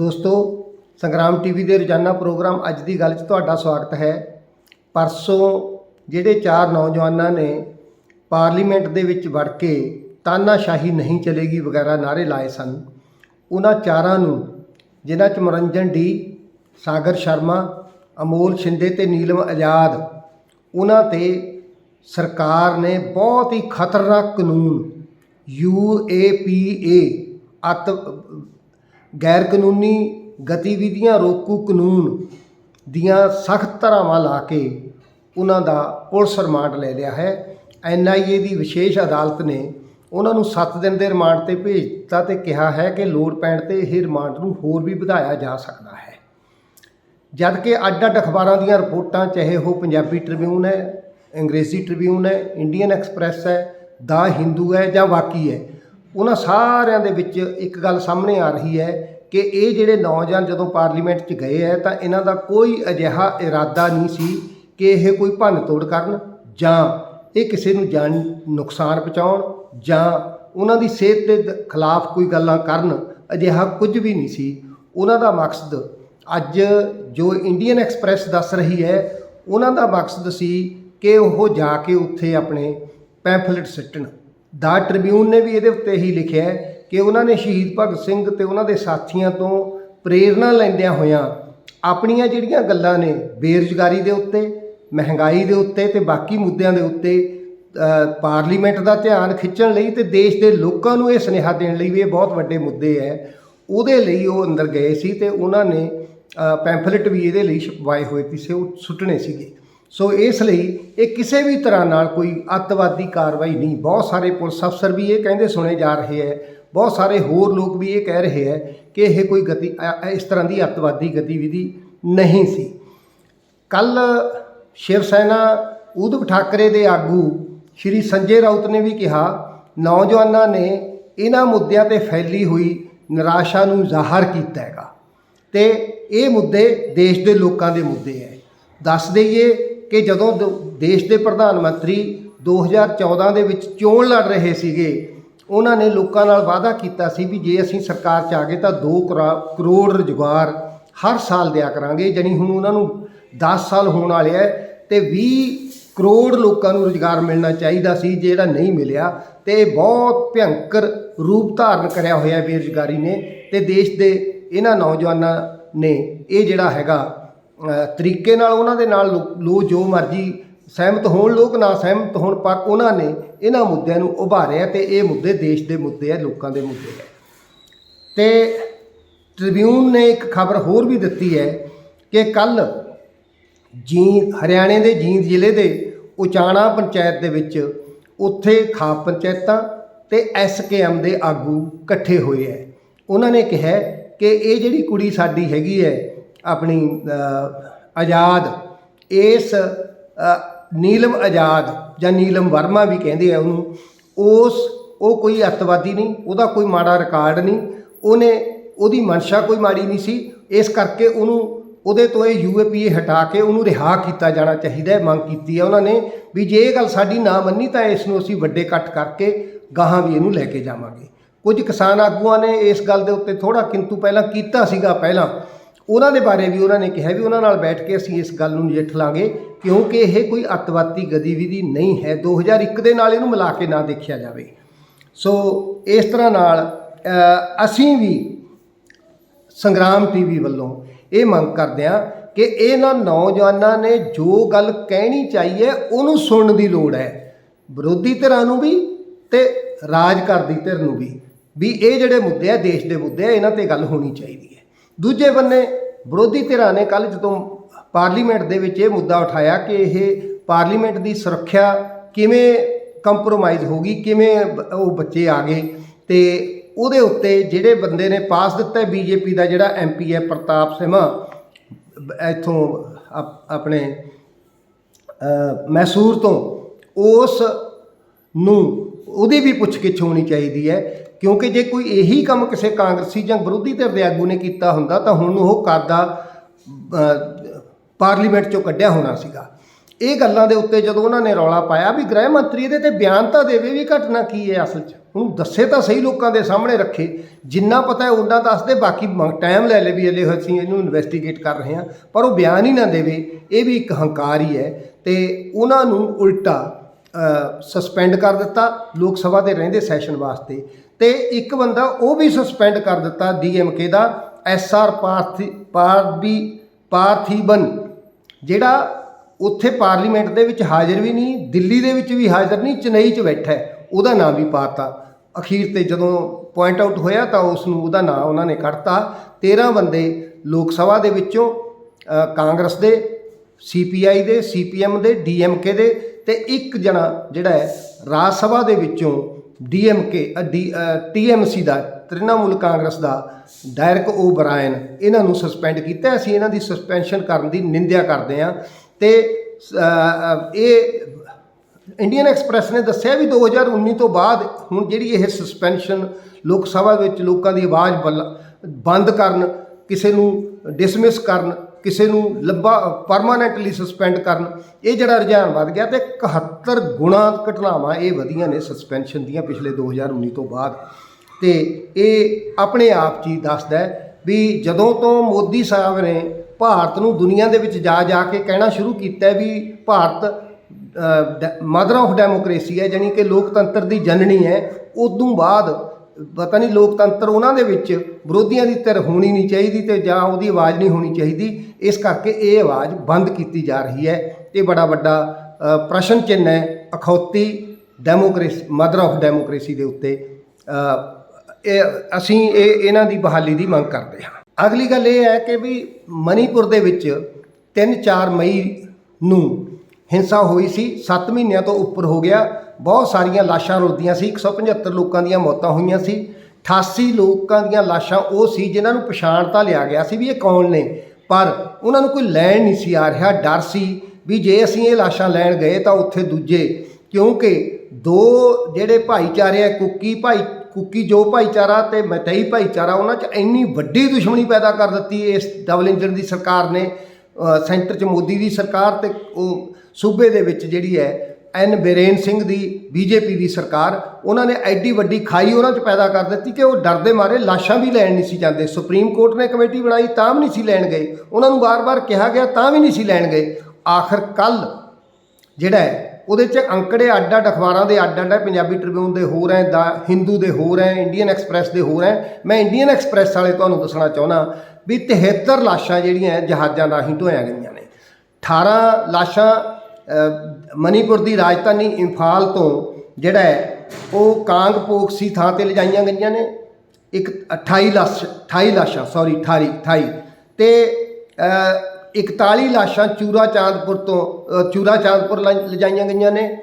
ਦੋਸਤੋ, ਸੰਗਰਾਮ ਟੀਵੀ ਦੇ ਰੋਜ਼ਾਨਾ ਪ੍ਰੋਗਰਾਮ ਅੱਜ ਦੀ ਗੱਲ 'ਚ ਤੁਹਾਡਾ ਸਵਾਗਤ ਹੈ। ਪਰਸੋਂ ਜਿਹੜੇ ਚਾਰ ਨੌਜਵਾਨਾਂ ਨੇ ਪਾਰਲੀਮੈਂਟ ਦੇ ਵਿੱਚ ਵੜ ਕੇ ਤਾਨਾਸ਼ਾਹੀ ਨਹੀਂ ਚਲੇਗੀ ਵਗੈਰਾ ਨਾਰੇ ਲਾਏ ਸਨ, ਉਹਨਾਂ ਚਾਰਾਂ ਨੂੰ, ਜਿਨ੍ਹਾਂ 'ਚ ਮਨੋਰੰਜਨ ਡੀ, ਸਾਗਰ ਸ਼ਰਮਾ, ਅਮੋਲ ਛਿੰਦੇ ਤੇ ਨੀਲਮ ਆਜ਼ਾਦ, ਉਹਨਾਂ ਤੇ ਸਰਕਾਰ ਨੇ ਬਹੁਤ ਹੀ ਖਤਰਨਾਕ ਕਾਨੂੰਨ, ਯੂ ਏ ਪੀ ਏ, ਅਤ ਗੈਰ ਕਾਨੂੰਨੀ ਗਤੀਵਿਧੀਆਂ ਰੋਕੂ ਕਾਨੂੰਨ ਦੀਆਂ ਸਖਤ ਧਾਰਾਵਾਂ ਲਾ ਕੇ ਉਹਨਾਂ ਦਾ ਪੁਲਿਸ ਰਿਮਾਂਡ ਲੈ ਲਿਆ ਹੈ। ਐੱਨ ਆਈ ਏ ਦੀ ਵਿਸ਼ੇਸ਼ ਅਦਾਲਤ ਨੇ ਉਹਨਾਂ ਨੂੰ 7 ਦਿਨ ਦੇ ਰਿਮਾਂਡ ਤੇ ਭੇਜ ਦਿੱਤਾ ਤੇ ਕਿਹਾ ਹੈ ਕਿ ਲੋੜ ਪੈਣ ਤੇ ਇਹ ਰਿਮਾਂਡ ਨੂੰ ਹੋਰ ਵੀ ਵਧਾਇਆ ਜਾ ਸਕਦਾ ਹੈ। ਜਦਕਿ ਅੱਡ ਅੱਡ ਅਖਬਾਰਾਂ ਦੀਆਂ ਰਿਪੋਰਟਾਂ, ਚਾਹੇ ਉਹ ਪੰਜਾਬੀ ਟ੍ਰਿਬਿਊਨ ਹੈ, ਅੰਗਰੇਜ਼ੀ ਟ੍ਰਿਬਿਊਨ ਹੈ, ਇੰਡੀਅਨ ਐਕਸਪ੍ਰੈਸ ਹੈ, ਦਾ ਹਿੰਦੂ ਹੈ ਜਾਂ ਬਾਕੀ ਹੈ ਉਹਨਾਂ ਸਾਰਿਆਂ ਦੇ ਵਿੱਚ ਇੱਕ ਗੱਲ ਸਾਹਮਣੇ ਆ ਰਹੀ ਹੈ ਕਿ ਇਹ ਜਿਹੜੇ ਨੌਜਵਾਨ ਜਦੋਂ ਪਾਰਲੀਮੈਂਟ 'ਚ ਗਏ ਹੈ ਤਾਂ ਇਹਨਾਂ ਦਾ ਕੋਈ ਅਜਿਹਾ ਇਰਾਦਾ ਨਹੀਂ ਸੀ ਕਿ ਇਹ ਕੋਈ ਭੰਨ ਤੋੜ ਕਰਨ ਜਾਂ ਇਹ ਕਿਸੇ ਨੂੰ ਜਾਨ ਨੁਕਸਾਨ ਪਹੁੰਚਾਉਣ ਜਾਂ ਉਹਨਾਂ ਦੀ ਸਿਹਤ ਦੇ ਦ- ਖਿਲਾਫ ਕੋਈ ਗੱਲਾਂ ਕਰਨ ਅਜਿਹਾ ਕੁਝ ਵੀ ਨਹੀਂ ਸੀ। ਉਹਨਾਂ ਦਾ ਮਕਸਦ ਅੱਜ ਜੋ ਇੰਡੀਅਨ ਐਕਸਪ੍ਰੈਸ ਦੱਸ ਰਹੀ ਹੈ, ਉਹਨਾਂ ਦਾ ਮਕਸਦ ਸੀ ਕਿ ਉਹ ਜਾ ਕੇ ਉੱਥੇ ਆਪਣੇ ਪੈਂਫਲੇਟ ਸਿੱਟਣ। ਦਾ ਟ੍ਰਿਬਿਊਨ ਨੇ ਵੀ ਇਹਦੇ ਉੱਤੇ ਹੀ ਲਿਖਿਆ ਹੈ ਕਿ ਉਹਨਾਂ ਨੇ ਸ਼ਹੀਦ ਭਗਤ ਸਿੰਘ ਤੇ ਉਹਨਾਂ ਦੇ ਸਾਥੀਆਂ ਤੋਂ ਪ੍ਰੇਰਣਾ ਲੈਂਦਿਆਂ ਹੋਇਆਂ ਆਪਣੀਆਂ ਜਿਹੜੀਆਂ ਗੱਲਾਂ ਨੇ ਬੇਰੁਜ਼ਗਾਰੀ ਦੇ ਉੱਤੇ, ਮਹਿੰਗਾਈ ਦੇ ਉੱਤੇ ਤੇ ਬਾਕੀ ਮੁੱਦਿਆਂ ਦੇ ਉੱਤੇ ਪਾਰਲੀਮੈਂਟ ਦਾ ਧਿਆਨ ਖਿੱਚਣ ਲਈ ਤੇ ਦੇਸ਼ ਦੇ ਲੋਕਾਂ ਨੂੰ ਇਹ ਸੁਨੇਹਾ ਦੇਣ ਲਈ ਵੀ ਇਹ ਬਹੁਤ ਵੱਡੇ ਮੁੱਦੇ ਹੈ। ਉਹਦੇ ਲਈ ਉਹ ਅੰਦਰ ਗਏ ਸੀ ਤੇ ਉਹਨਾਂ ਨੇ ਪੈਂਫਲੇਟ ਵੀ ਇਹਦੇ ਲਈ ਛਪਵਾਏ ਹੋਏ ਸੀ ਉਹ ਸੁੱਟਣੇ ਸੀਗੇ। ਸੋ ਇਸ ਲਈ ਇਹ ਕਿਸੇ ਵੀ ਤਰ੍ਹਾਂ ਨਾਲ ਕੋਈ ਅੱਤਵਾਦੀ ਕਾਰਵਾਈ ਨਹੀਂ। ਬਹੁਤ ਸਾਰੇ ਪੁਲਿਸ ਅਫਸਰ ਵੀ ਇਹ ਕਹਿੰਦੇ ਸੁਣੇ ਜਾ ਰਹੇ ਹੈ। ਬਹੁਤ ਸਾਰੇ ਹੋਰ ਲੋਕ ਵੀ ਇਹ ਕਹਿ ਰਹੇ ਹੈ ਕਿ ਇਹ ਕੋਈ ਗਤੀ ਇਸ ਤਰ੍ਹਾਂ ਦੀ ਅੱਤਵਾਦੀ ਗਤੀਵਿਧੀ ਨਹੀਂ ਸੀ। ਕੱਲ ਸ਼ਿਵ ਸੈਨਾ ਉਧਵ ਠਾਕਰੇ ਦੇ ਆਗੂ ਸ਼੍ਰੀ ਸੰਜੇ ਰਾਉਤ ਨੇ ਵੀ ਕਿਹਾ, ਨੌਜਵਾਨਾਂ ਨੇ ਇਹਨਾਂ ਮੁੱਦਿਆਂ ਤੇ ਫੈਲੀ ਹੋਈ ਨਿਰਾਸ਼ਾ ਨੂੰ ਜ਼ਾਹਰ ਕੀਤਾ ਹੈਗਾ। ਤੇ ਇਹ ਮੁੱਦੇ ਦੇਸ਼ ਦੇ ਲੋਕਾਂ ਦੇ ਮੁੱਦੇ ਹੈ। ਦੱਸ ਦਈਏ ਕਿ ਜਦੋਂ ਦ- ਦੇਸ਼ ਦੇ ਪ੍ਰਧਾਨ ਮੰਤਰੀ 2014 ਦੇ ਵਿੱਚ ਚੋਣ ਲੜ ਰਹੇ ਸੀਗੇ, ਉਹਨਾਂ ਨੇ ਲੋਕਾਂ ਨਾਲ ਵਾਅਦਾ ਕੀਤਾ ਸੀ ਵੀ ਜੇ ਅਸੀਂ ਸਰਕਾਰ 'ਚ ਆ ਗਏ ਤਾਂ 2 ਕਰੋੜ ਰੁਜ਼ਗਾਰ ਹਰ ਸਾਲ ਦਿਆ ਕਰਾਂਗੇ, ਜਾਣੀ ਹੁਣ ਉਹਨਾਂ ਨੂੰ 10 ਸਾਲ ਹੋਣ ਵਾਲੇ ਹੈ ਤੇ 20 ਕਰੋੜ ਲੋਕਾਂ ਨੂੰ ਰੁਜ਼ਗਾਰ ਮਿਲਣਾ ਚਾਹੀਦਾ ਸੀ ਜਿਹੜਾ ਨਹੀਂ ਮਿਲਿਆ ਤੇ ਇਹ ਬਹੁਤ ਭਿਅੰਕਰ ਰੂਪ ਧਾਰਨ ਕਰਿਆ ਹੋਇਆ ਬੇਰੁਜ਼ਗਾਰੀ ਨੇ ਤੇ ਦੇਸ਼ ਦੇ ਇਹਨਾਂ ਨੌਜਵਾਨਾਂ ਨੇ ਇਹ ਜਿਹੜਾ ਹੈਗਾ ਤਰੀਕੇ ਨਾਲ ਉਹਨਾਂ ਦੇ ਨਾਲ ਲੋ- ਲੋ ਜੋ ਮਰਜ਼ੀ ਸਹਿਮਤ ਹੋਣ ਲੋਕ, ਨਾ ਸਹਿਮਤ ਹੋਣ, ਪਰ ਉਹਨਾਂ ਨੇ ਇਹਨਾਂ ਮੁੱਦਿਆਂ ਨੂੰ ਉਭਾਰਿਆ ਤੇ ਇਹ ਮੁੱਦੇ ਦੇਸ਼ ਦੇ ਮੁੱਦੇ ਆ, ਲੋਕਾਂ ਦੇ ਮੁੱਦੇ ਹੈ ਤੇ ਟ੍ਰਿਬਿਊਨ ਨੇ ਇੱਕ ਖਬਰ ਹੋਰ ਵੀ ਦਿੱਤੀ ਹੈ ਕਿ ਕੱਲ ਜੀ ਹਰਿਆਣੇ ਦੇ ਜੀਂਦ ਜ਼ਿਲ੍ਹੇ ਦੇ ਉਚਾਣਾ ਪੰਚਾਇਤ ਦੇ ਵਿੱਚ ਉੱਥੇ ਖਾਪ ਪੰਚਾਇਤਾਂ ਤੇ ਐਸਕੇਐਮ ਦੇ ਆਗੂ ਇਕੱਠੇ ਹੋਏ ਹੈ। ਉਹਨਾਂ ਨੇ ਕਿਹਾ ਕਿ ਇਹ ਜਿਹੜੀ ਕੁੜੀ ਸਾਡੀ ਹੈਗੀ ਹੈ ਆਪਣੀ ਆਜ਼ਾਦ, ਇਸ ਨੀਲਮ ਆਜ਼ਾਦ ਜਾਂ ਨੀਲਮ ਵਰਮਾ ਵੀ ਕਹਿੰਦੇ ਆ ਉਹਨੂੰ, ਉਸ, ਉਹ ਕੋਈ ਅੱਤਵਾਦੀ ਨਹੀਂ, ਉਹਦਾ ਕੋਈ ਮਾੜਾ ਰਿਕਾਰਡ ਨਹੀਂ, ਉਹਨੇ, ਉਹਦੀ ਮਨਸ਼ਾ ਕੋਈ ਮਾੜੀ ਨਹੀਂ ਸੀ, ਇਸ ਕਰਕੇ ਉਹਨੂੰ, ਉਹਦੇ ਤੋਂ ਇਹ ਯੂਏਪੀਏ ਹਟਾ ਕੇ ਉਹਨੂੰ ਰਿਹਾ ਕੀਤਾ ਜਾਣਾ ਚਾਹੀਦਾ ਹੈ ਮੰਗ ਕੀਤੀ ਹੈ ਉਹਨਾਂ ਨੇ, ਵੀ ਜੇ ਇਹ ਗੱਲ ਸਾਡੀ ਨਾ ਮੰਨੀ ਤਾਂ ਇਸ ਨੂੰ ਅਸੀਂ ਵੱਡੇ ਕੱਟ ਕਰਕੇ ਗਾਹਾਂ ਵੀ ਇਹਨੂੰ ਲੈ ਕੇ ਜਾਵਾਂਗੇ। ਕੁਝ ਕਿਸਾਨ ਆਗੂਆਂ ਨੇ ਇਸ ਗੱਲ ਦੇ ਉੱਤੇ ਥੋੜਾ ਕਿੰਤੂ ਪਹਿਲਾਂ ਕੀਤਾ ਸੀਗਾ ਪਹਿਲਾਂ ਉਹਨਾਂ ਦੇ ਬਾਰੇ ਵੀ ਉਹਨਾਂ ਨੇ ਕਿਹਾ ਵੀ ਉਹਨਾਂ ਨਾਲ ਬੈਠ ਕੇ ਅਸੀਂ ਇਸ ਗੱਲ ਨੂੰ ਨਜਿੱਠ ਲਾਂਗੇ, ਕਿਉਂਕਿ ਇਹ ਕੋਈ ਅੱਤਵਾਦੀ ਗਤੀਵਿਧੀ ਨਹੀਂ ਹੈ। 2001 ਦੇ ਨਾਲ ਇਹਨੂੰ ਮਿਲਾ ਕੇ ਨਾ ਦੇਖਿਆ ਜਾਵੇ। ਸੋ ਇਸ ਤਰ੍ਹਾਂ ਨਾਲ ਅਸੀਂ ਵੀ ਸੰਗਰਾਮ ਟੀਵੀ ਵੱਲੋਂ ਇਹ ਮੰਗ ਕਰਦੇ ਹਾਂ ਕਿ ਇਹਨਾਂ ਨੌਜਵਾਨਾਂ ਨੇ ਜੋ ਗੱਲ ਕਹਿਣੀ ਚਾਹੀਏ ਉਹਨੂੰ ਸੁਣਨ ਦੀ ਲੋੜ ਹੈ। ਵਿਰੋਧੀ ਧਿਰਾਂ ਨੂੰ ਵੀ ਤੇ ਰਾਜ ਕਰਦੀ ਧਿਰ ਨੂੰ ਵੀ। ਵੀ ਇਹ ਜਿਹੜੇ ਮੁੱਦੇ ਆ, ਦੇਸ਼ ਦੇ ਮੁੱਦੇ ਆ, ਇਹਨਾਂ ਤੇ ਗੱਲ ਹੋਣੀ ਚਾਹੀਦੀ ਹੈ। ਦੂਜੇ ਬੰਨੇ ਵਿਰੋਧੀ ਧਿਰਾਂ ਨੇ ਕੱਲ ਜਦੋਂ ਪਾਰਲੀਮੈਂਟ ਦੇ ਵਿੱਚ ਇਹ ਮੁੱਦਾ ਉਠਾਇਆ ਕਿ ਇਹ ਪਾਰਲੀਮੈਂਟ ਦੀ ਸੁਰੱਖਿਆ ਕਿਵੇਂ ਕੰਪਰੋਮਾਈਜ਼ ਹੋ ਗਈ ਕਿਵੇਂ ਬ- ਉਹ ਬੱਚੇ ਆ ਗਏ ਤੇ ਉਹਦੇ ਉੱਤੇ ਜਿਹੜੇ ਬੰਦੇ ਨੇ ਪਾਸ ਦਿੱਤਾ ਬੀਜੇਪੀ ਦਾ ਜਿਹੜਾ ਐਮਪੀ ਹੈ ਪ੍ਰਤਾਪ ਸਿਮਾ, ਇੱਥੋਂ ਆਪ- ਆਪਣੇ ਮੈਸੂਰ ਤੋਂ, ਉਸ ਨੂੰ ਉਹਦੀ ਵੀ ਪੁੱਛਗਿੱਛ ਹੋਣੀ ਚਾਹੀਦੀ ਹੈ ਕਿਉਂਕਿ ਜੇ ਕੋਈ ਇਹੀ ਕੰਮ ਕਿਸੇ ਕਾਂਗਰਸੀ ਜਾਂ ਵਿਰੋਧੀ ਧਿਰ ਦੇ ਆਗੂ ਨੇ ਕੀਤਾ ਹੁੰਦਾ, ਤਾਂ ਹੁਣ ਉਹ ਕਾਦਾ ਪਾਰਲੀਮੈਂਟ ਚੋਂ ਕੱਢਿਆ ਹੋਣਾ ਸੀਗਾ। ਇਹ ਗੱਲਾਂ ਦੇ ਉੱਤੇ ਜਦੋਂ ਉਹਨਾਂ ਨੇ ਰੌਲਾ ਪਾਇਆ ਵੀ ਗ੍ਰਹਿ ਮੰਤਰੀ ਇਹਦੇ ਤੇ ਬਿਆਨ ਤਾਂ ਦੇਵੇ ਵੀ ਘਟਨਾ ਕੀ ਹੈ ਅਸਲ 'ਚ। ਉਹਨੂੰ ਦੱਸੇ ਤਾਂ ਸਹੀ ਲੋਕਾਂ ਦੇ ਸਾਹਮਣੇ ਰੱਖੇ। ਜਿੰਨਾ ਪਤਾ ਹੈ ਉਹਨਾਂ ਦੱਸਦੇ, ਬਾਕੀ ਟਾਈਮ ਲੈ ਲੈ ਵੀ ਇਹਲੇ ਅਸੀਂ ਇਹਨੂੰ ਇਨਵੈਸਟੀਗੇਟ ਕਰ ਰਹੇ ਹਾਂ। ਪਰ ਉਹ ਬਿਆਨ ਹੀ ਨਾ ਦੇਵੇ। ਇਹ ਵੀ ਇੱਕ ਹੰਕਾਰ ਹੀ ਹੈ। ਤੇ ਉਹਨਾਂ ਨੂੰ ਉਲਟਾ ਸਸਪੈਂਡ ਕਰ ਦਿੱਤਾ। ਲੋਕ ਸਭਾ ਦੇ ਰਹਿੰਦੇ ਸੈਸ਼ਨ ਵਾਸਤੇ। ਤੇ ਇੱਕ ਬੰਦਾ ਉਹ ਵੀ ਸਸਪੈਂਡ ਕਰ ਦਿੱਤਾ ਡੀਐਮਕੇ ਦਾ ਐਸਆਰ ਪਾਰਥੀ ਪਾਰਬੀ ਪਾਰਥੀਬਨ, ਜਿਹੜਾ ਉੱਥੇ ਪਾਰਲੀਮੈਂਟ ਦੇ ਵਿੱਚ ਹਾਜ਼ਰ ਵੀ ਨਹੀਂ, ਦਿੱਲੀ ਦੇ ਵਿੱਚ ਵੀ ਹਾਜ਼ਰ ਨਹੀਂ, ਚੇਨਈ 'ਚ ਬੈਠਾ ਹੈ, ਉਹਦਾ ਨਾਮ ਵੀ ਪਾਤਾ। ਅਖੀਰ ਤੇ ਜਦੋਂ ਪੁਆਇੰਟ ਆਊਟ ਹੋਇਆ ਤਾਂ ਉਸ ਨੂੰ ਉਹਦਾ ਨਾਮ ਉਹਨਾਂ ਨੇ ਕੱਢਤਾ। 13 ਬੰਦੇ ਲੋਕ ਸਭਾ ਦੇ ਵਿੱਚੋਂ ਕਾਂਗਰਸ ਦੇ ਸੀਪੀਆਈ ਦੇ ਸੀਪੀਐਮ ਦੇ ਡੀਐਮਕੇ ਦੇ ਤੇ ਇੱਕ ਜਣਾ ਜਿਹੜਾ ਹੈ ਰਾਜ ਸਭਾ ਦੇ ਵਿੱਚੋਂ ਡੀਐਮਕੇ ਟੀਐਮਸੀ ਦਾ, ਤ੍ਰਿਣਮੂਲ ਕਾਂਗਰਸ ਦਾ ਡਾਇਰਕ ਓ ਬਰਾਇਨ ਇਹਨਾਂ ਨੂੰ ਸਸਪੈਂਡ ਕੀਤਾ ਅਸੀਂ ਇਹਨਾਂ ਦੀ ਸਸਪੈਂਸ਼ਨ ਕਰਨ ਦੀ ਨਿੰਦਿਆ ਕਰਦੇ ਹਾਂ। ਤੇ ਇਹ ਇੰਡੀਅਨ ਐਕਸਪ੍ਰੈਸ ਨੇ ਦੱਸਿਆ ਵੀ 2019 ਤੋਂ ਬਾਅਦ ਹੁਣ ਜਿਹੜੀ ਇਹ ਸਸਪੈਂਸ਼ਨ ਲੋਕ ਸਭਾ ਵਿੱਚ ਲੋਕਾਂ ਦੀ ਆਵਾਜ਼ ਬਲ- ਬੰਦ ਕਰਨ, ਕਿਸੇ ਨੂੰ ਡਿਸਮਿਸ ਕਰਨ ਕਿਸੇ ਨੂੰ ਲੰਬਾ ਪਰਮਾਨੈਂਟਲੀ ਸਸਪੈਂਡ ਕਰਨ, ਇਹ ਜਿਹੜਾ ਰੁਝਾਨ ਵੱਧ ਗਿਆ ਤੇ 71 ਗੁਣਾ ਘਟਨਾਵਾਂ ਇਹ ਵਧੀਆਂ ਨੇ ਸਸਪੈਂਸ਼ਨ ਦੀਆਂ ਪਿਛਲੇ 2019 ਤੋਂ ਬਾਅਦ। ਤੇ ਇਹ ਆਪਣੇ ਆਪ 'ਚ ਹੀ ਦੱਸਦਾ ਵੀ ਜਦੋਂ ਤੋਂ ਮੋਦੀ ਸਾਹਿਬ ਨੇ ਭਾਰਤ ਨੂੰ ਦੁਨੀਆ ਦੇ ਵਿੱਚ ਜਾ ਜਾ ਕੇ ਕਹਿਣਾ ਸ਼ੁਰੂ ਕੀਤਾ ਵੀ ਭਾਰਤ ਮਦਰ ਆਫ ਡੈਮੋਕ੍ਰੇਸੀ ਹੈ, ਜਾਣੀ ਕਿ ਲੋਕਤੰਤਰ ਦੀ ਜਨਨੀ ਹੈ, ਉਦੋਂ ਬਾਅਦ ਪਤਾ ਨਹੀਂ ਲੋਕਤੰਤਰ ਉਹਨਾਂ ਦੇ ਵਿੱਚ ਵਿਰੋਧੀਆਂ ਦੀ ਧਿਰ ਹੋਣੀ ਨਹੀਂ ਚਾਹੀਦੀ ਤੇ ਜਾਂ ਉਹਦੀ ਆਵਾਜ਼ ਨਹੀਂ ਹੋਣੀ ਚਾਹੀਦੀ। ਇਸ ਕਰਕੇ ਇਹ ਆਵਾਜ਼ ਬੰਦ ਕੀਤੀ ਜਾ ਰਹੀ ਹੈ। ਇਹ ਬੜਾ ਵੱਡਾ ਪ੍ਰਸ਼ਨ ਚਿੰਨ੍ਹ ਹੈ। ਅਖੌਤੀ ਡੈਮੋਕ੍ਰੇਸੀ, ਮਦਰ ਆਫ ਡੈਮੋਕ੍ਰੇਸੀ ਦੇ ਉੱਤੇ। ਇਹ ਅਸੀਂ ਇਹ, ਇਹਨਾਂ ਦੀ ਬਹਾਲੀ ਦੀ ਮੰਗ ਕਰਦੇ ਹਾਂ। ਅਗਲੀ ਗੱਲ ਇਹ ਹੈ ਕਿ ਵੀ ਮਣੀਪੁਰ ਦੇ ਵਿੱਚ 3-4 ਮਈ ਨੂੰ ਹਿੰਸਾ ਹੋਈ ਸੀ। 7 ਮਹੀਨਿਆਂ ਤੋਂ ਉੱਪਰ ਹੋ ਗਿਆ। ਬਹੁਤ ਸਾਰੀਆਂ ਲਾਸ਼ਾਂ ਰੁਲਦੀਆਂ ਸੀ 175 ਲੋਕਾਂ ਦੀਆਂ ਮੌਤਾਂ ਹੋਈਆਂ ਸੀ 88 ਲੋਕਾਂ ਦੀਆਂ ਲਾਸ਼ਾਂ ਉਹ ਸੀ ਜਿਨ੍ਹਾਂ ਨੂੰ ਪਛਾਣ ਤਾਂ ਲਿਆ ਗਿਆ ਸੀ ਵੀ ਇਹ ਕੌਣ ਨੇ, ਪਰ ਉਹਨਾਂ ਨੂੰ ਕੋਈ ਲੈਣ ਨਹੀਂ ਸੀ ਆ ਰਿਹਾ, ਡਰ ਸੀ ਵੀ ਜੇ ਅਸੀਂ ਇਹ ਲਾਸ਼ਾਂ ਲੈਣ ਗਏ ਤਾਂ ਉੱਥੇ ਦੂਜੇ, ਕਿਉਂਕਿ ਦੋ ਜਿਹੜੇ ਭਾਈਚਾਰੇ ਆ, ਕੁੱਕੀ ਭਾਈ, ਕੁੱਕੀ ਜੋ ਭਾਈਚਾਰਾ ਤੇ ਮਤਈ ਭਾਈਚਾਰਾ, ਉਹਨਾਂ 'ਚ ਇੰਨੀ ਵੱਡੀ ਦੁਸ਼ਮਣੀ ਪੈਦਾ ਕਰ ਦਿੱਤੀ ਇਸ ਡਬਲ ਇੰਜਨ ਦੀ ਸਰਕਾਰ ਨੇ ਸੈਂਟਰ 'ਚ ਮੋਦੀ ਦੀ ਸਰਕਾਰ ਤੇ ਉਹ ਸੂਬੇ ਦੇ ਵਿੱਚ ਜਿਹੜੀ ਹੈ ਐਨ ਬੇਰੇਨ ਸਿੰਘ ਦੀ ਬੀਜੇਪੀ ਦੀ ਸਰਕਾਰ, ਉਹਨਾਂ ਨੇ ਐਡੀ ਵੱਡੀ ਖਾਈ ਉਹਨਾਂ 'ਚ ਪੈਦਾ ਕਰ ਦਿੱਤੀ ਕਿ ਉਹ ਡਰਦੇ ਮਾਰੇ, ਲਾਸ਼ਾਂ ਵੀ ਲੈਣ ਨਹੀਂ ਸੀ ਜਾਂਦੇ। ਸੁਪਰੀਮ ਕੋਰਟ ਨੇ ਕਮੇਟੀ ਬਣਾਈ, ਤਾਂ ਵੀ ਨਹੀਂ ਸੀ ਲੈਣ ਗਏ। ਉਹਨਾਂ ਨੂੰ ਵਾਰ-ਵਾਰ ਕਿਹਾ ਗਿਆ, ਤਾਂ ਵੀ ਨਹੀਂ ਸੀ ਲੈਣ ਗਏ। ਆਖਰ ਕੱਲ ਜਿਹੜਾ ਹੈ, ਉਹਦੇ 'ਚ ਅੰਕੜੇ ਅੱਡ ਅੱਡ ਅਖਬਾਰਾਂ ਦੇ ਅੱਡ ਅੱਡ ਹੈ, ਪੰਜਾਬੀ ਟ੍ਰਿਬਿਊਨ ਦੇ ਹੋਰ ਹੈ, ਦਾ ਹਿੰਦੂ ਦੇ ਹੋਰ ਹੈ ਇੰਡੀਅਨ ਐਕਸਪ੍ਰੈਸ ਦੇ ਹੋਰ ਹੈ। ਮੈਂ ਇੰਡੀਅਨ ਐਕਸਪ੍ਰੈਸ ਵਾਲੇ ਤੁਹਾਨੂੰ ਦੱਸਣਾ ਚਾਹੁੰਦਾ ਵੀ 73 ਲਾਸ਼ਾਂ ਜਿਹੜੀਆਂ ਜਹਾਜ਼ਾਂ ਰਾਹੀਂ ਢੋਇਆ ਗਈਆਂ ਨੇ। 18 ਲਾਸ਼ਾਂ ਮਨੀਪੁਰ ਦੀ ਰਾਜਧਾਨੀ ਇੰਫਾਲ ਤੋਂ ਜਿਹੜਾ ਹੈ ਉਹ ਕਾਂਗਪੋਕਸੀ ਥਾਂ ਤੇ ਲਿਜਾਈਆਂ ਗਈਆਂ ਨੇ। ਇੱਕ 28 ਲਾਸ਼ 28 ਲਾਸ਼ਾਂ ਸੌਰੀ 28 28 ਤੇ ਅ, 41 ਲਾਸ਼ਾਂ ਚੂਰਾ ਚਾਂਦਪੁਰ ਤੋਂ ਚੂਰਾ ਚਾਂਦਪੁਰ ਲਿਜਾਈਆਂ ਗਈਆਂ ਨੇ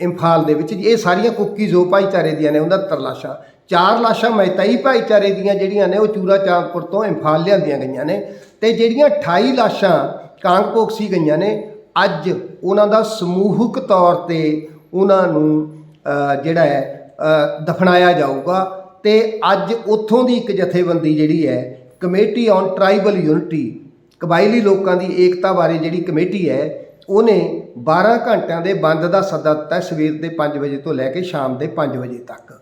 ਇੰਫਾਲ ਦੇ ਵਿੱਚ। ਇਹ ਸਾਰੀਆਂ ਕੁੱਕੀ ਜੋ ਭਾਈਚਾਰੇ ਦੀਆਂ ਨੇ 69 ਲਾਸ਼ਾਂ। ਚਾਰ ਲਾਸ਼ਾਂ ਮੈਤਾਈ ਭਾਈਚਾਰੇ ਦੀਆਂ ਜਿਹੜੀਆਂ ਨੇ ਉਹ ਚੂਰਾ ਚਾਂਦਪੁਰ ਤੋਂ ਇੰਫਾਲ ਲਿਆਂਦੀਆਂ ਗਈਆਂ ਨੇ। ਤੇ ਜਿਹੜੀਆਂ 28 ਲਾਸ਼ਾਂ ਕਾਂਗਪੋਕਸੀ ਗਈਆਂ ਨੇ ਅੱਜ ਉਹਨਾਂ ਦਾ ਸਮੂਹਕ ਤੌਰ ਤੇ ਉਹਨਾਂ ਨੂੰ ਜਿਹੜਾ ਹੈ ਅ, ਦਫਨਾਇਆ ਜਾਊਗਾ ਤੇ ਅੱਜ ਉੱਥੋਂ ਦੀ ਇੱਕ ਜਥੇਬੰਦੀ ਜਿਹੜੀ ਹੈ ਕਮੇਟੀ ਔਨ ਟ੍ਰਾਈਬਲ ਯੂਨਿਟੀ ਕਬਾਇਲੀ ਲੋਕਾਂ ਦੀ ਏਕਤਾ ਬਾਰੇ ਜਿਹੜੀ ਕਮੇਟੀ ਹੈ ਉਹਨੇ 12 ਘੰਟਿਆਂ ਦੇ ਬੰਦ ਦਾ ਸੱਦਾ ਦਿੱਤਾ ਸਵੇਰ ਦੇ 5 ਵਜੇ ਤੋਂ ਲੈ ਕੇ ਸ਼ਾਮ ਦੇ 5 ਵਜੇ ਤੱਕ।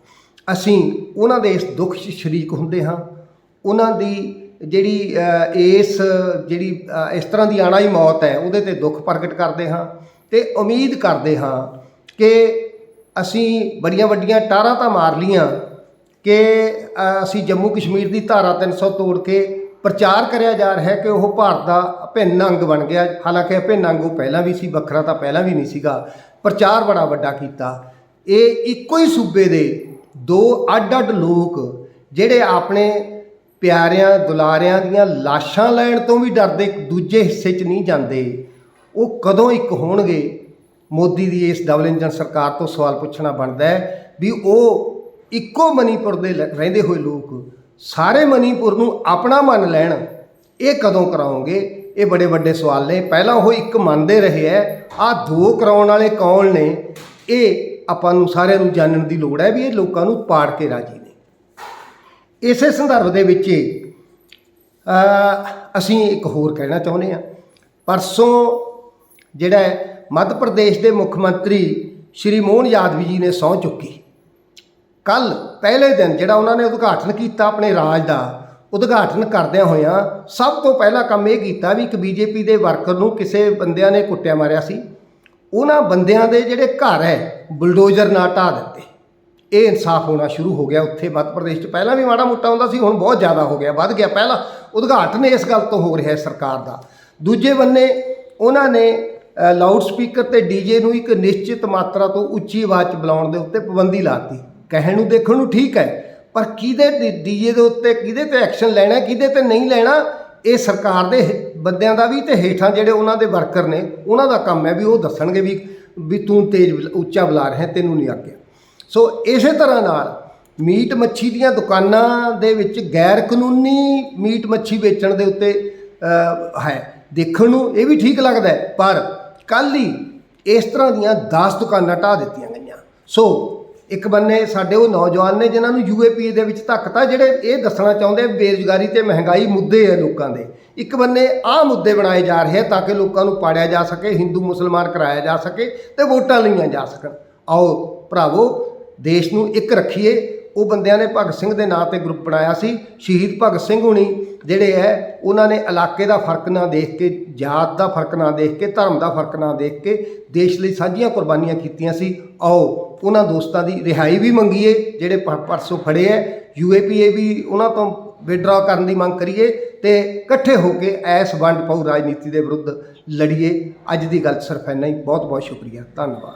ਅਸੀਂ ਉਹਨਾਂ ਦੇ ਇਸ ਦੁੱਖ 'ਚ ਸ਼ਰੀਕ ਹੁੰਦੇ ਹਾਂ ਉਹਨਾਂ ਦੀ ਜਿਹੜੀ ਇਸ ਜਿਹੜੀ ਇਸ ਤਰ੍ਹਾਂ ਦੀ ਆਣਾ ਹੀ ਮੌਤ ਹੈ, ਉਹਦੇ ਤੇ ਦੁੱਖ ਪ੍ਰਗਟ ਕਰਦੇ ਹਾਂ ਤੇ ਉਮੀਦ ਕਰਦੇ ਹਾਂ ਕਿ ਅਸੀਂ ਬੜੀਆਂ ਵੱਡੀਆਂ ਟਾਰਾਂ ਤਾਂ ਮਾਰ ਲੀਆਂ ਕਿ ਅਸੀਂ ਜੰਮੂ ਕਸ਼ਮੀਰ ਦੀ ਧਾਰਾ 300 ਤੋੜ ਕੇ ਪ੍ਰਚਾਰ ਕਰਿਆ ਜਾ ਰਿਹਾ ਹੈ ਕਿ ਉਹ ਭਾਰਤ ਦਾ ਅਭਿੰਨ ਅੰਗ ਬਣ ਗਿਆ। ਹਾਲਾਂਕਿ ਅਭਿੰਨ ਅੰਗ ਉਹ ਪਹਿਲਾਂ ਵੀ ਸੀ, ਵੱਖਰਾ ਤਾਂ ਪਹਿਲਾਂ ਵੀ ਨਹੀਂ ਸੀਗਾ। ਪ੍ਰਚਾਰ ਬੜਾ ਵੱਡਾ ਕੀਤਾ। ਇਹ ਇੱਕੋ ਹੀ ਸੂਬੇ ਦੇ ਦੋ ਅੱਡ-ਅੱਡ ਲੋਕ ਜਿਹੜੇ ਆਪਣੇ ਪਿਆਰਿਆਂ, ਦੁਲਾਰਿਆਂ ਦੀਆਂ ਲਾਸ਼ਾਂ ਲੈਣ ਤੋਂ ਵੀ ਡਰਦੇ ਦੂਜੇ ਹਿੱਸੇ 'ਚ ਨਹੀਂ ਜਾਂਦੇ। ਉਹ ਕਦੋਂ ਇੱਕ ਹੋਣਗੇ? ਮੋਦੀ ਦੀ ਇਸ ਡਬਲ ਇੰਜਨ ਸਰਕਾਰ ਤੋਂ ਸਵਾਲ ਪੁੱਛਣਾ ਬਣਦਾ ਹੈ ਵੀ ਉਹ ਇੱਕੋ ਮਨੀਪੁਰ ਦੇ ਲ- ਰਹਿੰਦੇ ਹੋਏ ਲੋਕ ਸਾਰੇ ਮਨੀਪੁਰ ਨੂੰ ਆਪਣਾ ਮੰਨ ਲੈਣ, ਇਹ ਕਦੋਂ ਕਰਾਉਂਗੇ ਇਹ ਬੜੇ ਵੱਡੇ ਸਵਾਲ ਨੇ। ਪਹਿਲਾਂ ਉਹ ਇੱਕ ਮੰਨਦੇ ਰਹੇ ਐ ਆ ਦੋ ਕਰਾਉਣ ਵਾਲੇ ਕੌਣ ਨੇ? ਇਹ ਆਪਾਂ ਨੂੰ ਸਾਰਿਆਂ ਨੂੰ ਜਾਣਨ ਦੀ ਲੋੜ ਹੈ ਵੀ ਇਹ ਲੋਕਾਂ ਨੂੰ ਪਾੜ ਕੇ ਰਾਜੀ ਇਸੇ ਸੰਦਰਭ ਦੇ ਵਿੱਚ ਅਸੀਂ ਇੱਕ ਹੋਰ ਕਹਿਣਾ ਚਾਹੁੰਦੇ ਹਾਂ। ਪਰਸੋਂ ਜਿਹੜਾ ਮੱਧ ਪ੍ਰਦੇਸ਼ ਦੇ ਮੁੱਖ ਮੰਤਰੀ ਸ਼੍ਰੀ ਮੋਹਨ ਯਾਦਵੀ ਜੀ ਨੇ ਸਹੁੰ ਚੁੱਕੀ। ਕੱਲ ਪਹਿਲੇ ਦਿਨ ਜਿਹੜਾ ਉਹਨਾਂ ਨੇ ਉਦਘਾਟਨ ਕੀਤਾ ਆਪਣੇ ਰਾਜ ਦਾ, ਉਦਘਾਟਨ ਕਰਦਿਆਂ ਹੋਇਆਂ ਸਭ ਤੋਂ ਪਹਿਲਾ ਕੰਮ ਇਹ ਕੀਤਾ ਵੀ ਇੱਕ ਬੀਜੇਪੀ ਦੇ ਵਰਕਰ ਨੂੰ ਕਿਸੇ ਬੰਦਿਆਂ ਨੇ ਕੁੱਟਿਆ ਮਾਰਿਆ ਸੀ। ਉਹਨਾਂ ਬੰਦਿਆਂ ਦੇ ਜਿਹੜੇ ਘਰ ਹੈ, ਬੁਲਡੋਜ਼ਰ ਨਾਲ ਢਾਹ ਦਿੱਤੇ। ਇਹ ਇਨਸਾਫ ਹੋਣਾ ਸ਼ੁਰੂ ਹੋ ਗਿਆ ਉੱਥੇ ਮੱਧ ਪ੍ਰਦੇਸ਼ 'ਚ। ਪਹਿਲਾਂ ਵੀ ਮਾੜਾ ਮੋਟਾ ਹੁੰਦਾ ਸੀ, ਹੁਣ ਬਹੁਤ ਜ਼ਿਆਦਾ ਹੋ ਗਿਆ, ਵੱਧ ਗਿਆ। ਪਹਿਲਾਂ ਉਦਘਾਟਨ ਇਸ ਗੱਲ ਤੋਂ ਹੋ ਰਿਹਾ ਹੈ ਸਰਕਾਰ ਦਾ। ਦੂਜੇ ਬੰਨੇ ਉਹਨਾਂ ਨੇ ਲਾਊਡ ਸਪੀਕਰ ਤੇ ਡੀਜੇ ਨੂੰ ਇੱਕ ਨਿਸ਼ਚਿਤ ਮਾਤਰਾ ਤੋਂ ਉੱਚੀ ਆਵਾਜ਼ 'ਚ ਬੁਲਾਉਣ ਦੇ ਉੱਤੇ ਪਾਬੰਦੀ ਲਾਤੀ ਕਹਿਣ ਨੂੰ ਦੇਖਣ ਨੂੰ ਠੀਕ ਹੈ, ਪਰ ਕਿਹਦੇ ਡੀਜੇ ਦੇ ਉੱਤੇ ਕਿਹਦੇ ਤੇ ਐਕਸ਼ਨ ਲੈਣਾ, ਕਿਹਦੇ ਤੇ ਨਹੀਂ ਲੈਣਾ, ਇਹ ਸਰਕਾਰ ਦੇ ਬੰਦਿਆਂ ਦਾ ਵੀ ਤੇ ਹੇਠਾਂ ਜਿਹੜੇ ਉਹਨਾਂ ਦੇ ਵਰਕਰ ਨੇ, ਉਹਨਾਂ ਦਾ ਕੰਮ ਹੈ ਵੀ ਉਹ ਦੱਸਣਗੇ ਵੀ ਵੀ ਤੂੰ ਤੇਜ਼, ਉੱਚਾ ਬੁਲਾ ਰਿਹਾ, ਤੈਨੂੰ ਨਹੀਂ ਆਗਿਆ ਸੋ ਇਸੇ ਤਰ੍ਹਾਂ ਨਾਲ ਮੀਟ ਮੱਛੀ ਦੀਆਂ ਦੁਕਾਨਾਂ ਦੇ ਵਿੱਚ ਗੈਰ ਕਾਨੂੰਨੀ ਮੀਟ ਮੱਛੀ ਵੇਚਣ ਦੇ ਉੱਤੇ ਹੈ। ਦੇਖਣ ਨੂੰ ਇਹ ਵੀ ਠੀਕ ਲੱਗਦਾ ਪਰ ਕੱਲ੍ਹ ਹੀ ਇਸ ਤਰ੍ਹਾਂ ਦੀਆਂ 10 ਦੁਕਾਨਾਂ ਢਾਹ ਦਿੱਤੀਆਂ ਗਈਆਂ। ਸੋ ਇੱਕ ਬੰਨੇ ਸਾਡੇ ਉਹ ਨੌਜਵਾਨ ਨੇ ਜਿਨ੍ਹਾਂ ਨੂੰ ਯੂਏਪੀ ਦੇ ਵਿੱਚ ਧੱਕਤਾ, ਜਿਹੜੇ ਇਹ ਦੱਸਣਾ ਚਾਹੁੰਦੇ ਬੇਰੁਜ਼ਗਾਰੀ ਤੇ ਮਹਿੰਗਾਈ ਮੁੱਦੇ ਆ ਲੋਕਾਂ ਦੇ। ਇੱਕ ਬੰਨੇ ਆਹ ਮੁੱਦੇ ਬਣਾਏ ਜਾ ਰਹੇ ਆ ਤਾਂ ਕਿ ਲੋਕਾਂ ਨੂੰ ਪਾੜਿਆ ਜਾ ਸਕੇ, ਹਿੰਦੂ ਮੁਸਲਮਾਨ ਕਰਾਇਆ ਜਾ ਸਕੇ ਤੇ ਵੋਟਾਂ ਲਈਆਂ ਜਾ ਸਕਣ। ਆਓ ਭਰਾਵੋ ਦੇਸ਼ ਨੂੰ ਇੱਕ ਰੱਖੀਏ। ਉਹ ਬੰਦਿਆਂ ਨੇ ਭਗਤ ਸਿੰਘ ਦੇ ਨਾਂ ਤੇ ਗਰੁੱਪ ਬਣਾਇਆ ਸੀ, ਸ਼ਹੀਦ ਭਗਤ ਸਿੰਘ ਹੁਣੀ, ਜਿਹੜੇ ਹੈ, ਉਹਨਾਂ ਨੇ ਇਲਾਕੇ ਦਾ ਫ਼ਰਕ ਨਾ ਦੇਖ ਕੇ, ਜਾਤ ਦਾ ਫ਼ਰਕ ਨਾ ਦੇਖ ਕੇ, ਧਰਮ ਦਾ ਫ਼ਰਕ ਨਾ ਦੇਖ ਕੇ ਦੇਸ਼ ਲਈ ਸਾਂਝੀਆਂ ਕੁਰਬਾਨੀਆਂ ਕੀਤੀਆਂ ਸੀ। ਆਓ, ਉਹਨਾਂ ਦੋਸਤਾਂ ਦੀ ਰਿਹਾਈ ਵੀ ਮੰਗੀਏ, ਜਿਹੜੇ ਪਰਸੋਂ ਫੜੇ ਐ ਯੂਏਪੀਏ ਵੀ ਉਹਨਾਂ ਤੋਂ ਵਿਡਰਾ ਕਰਨ ਦੀ ਮੰਗ ਕਰੀਏ ਤੇ ਇਕੱਠੇ ਹੋ ਕੇ ਐਸ ਵੰਡ ਪਾਉ ਰਾਜਨੀਤੀ ਦੇ ਵਿਰੁੱਧ ਲੜੀਏ। ਅੱਜ ਦੀ ਗੱਲ ਸਿਰਫ ਇੰਨਾ ਹੀ। ਬਹੁਤ ਬਹੁਤ ਸ਼ੁਕਰੀਆ। ਧੰਨਵਾਦ।